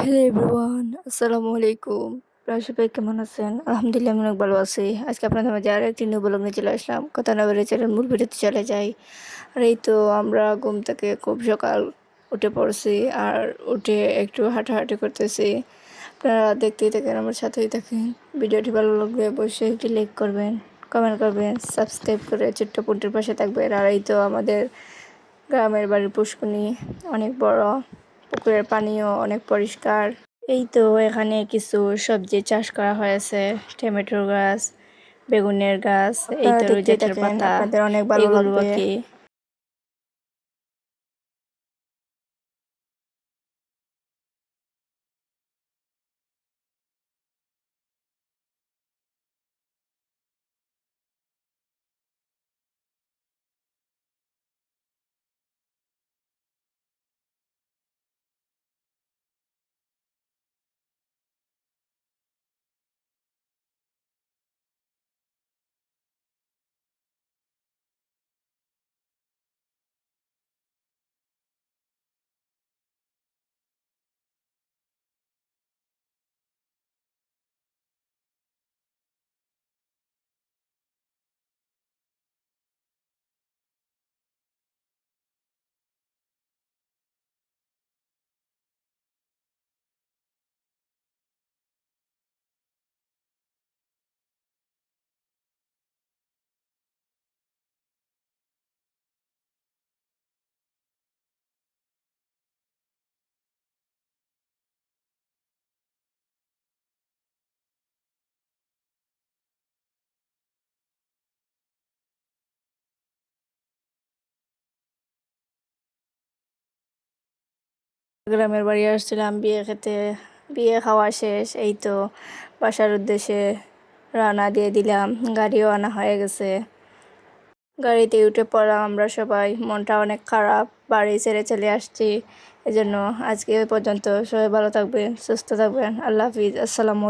Hello everyone আসসালামু আলাইকুম আপনারা সবাই কেমন আছেন? আলহামদুলিল্লাহ, আমি অনেক ভালো আছি। আজকে আপনাদের মাঝে আরও একটি নিউ ব্লগ নিয়ে চলে আসলাম। কথা না বেড়ে চলে মূল ভিডিওতে চলে যাই। আর এই তো আমরা ঘুম থেকে খুব সকাল উঠে পড়ছি আর উঠে একটু হাঁটাহাঁটি করতেছি। আপনারা দেখতেই থাকেন, আমার সাথেই থাকেন। ভিডিওটি ভালো লাগলে অবশ্যই একটি লাইক করবেন কমেন্ট করবেন সাবস্ক্রাইব করে ছোট্ট পুটির পাশে থাকবেন। আর এই তো আমাদের গ্রামের বাড়ির পুষ্কনি অনেক বড়। পুকুরের পানিও অনেক পরিষ্কার। এই তো এখানে কিছু সবজি চাষ করা হয়েছে টমেটোর গাছ বেগুনের গাছ এই তো পাতা অনেক ভালো লাগবে। গ্রামের বাড়ি আসছিলাম, বিয়ে খেতে, বিয়ে খাওয়া শেষ, এই তো বাসার উদ্দেশ্যে রানা দিয়ে দিলাম, গাড়িও আনা হয়ে গেছে। গাড়িতে উঠে পড়লাম আমরা সবাই, মনটা অনেক খারাপ, বাড়ি ছেড়ে চলে আসছি, এজন্য আজকে পর্যন্ত সবাই ভালো থাকবেন, সুস্থ থাকবেন, আল্লাহ হাফিজ, আসসালামু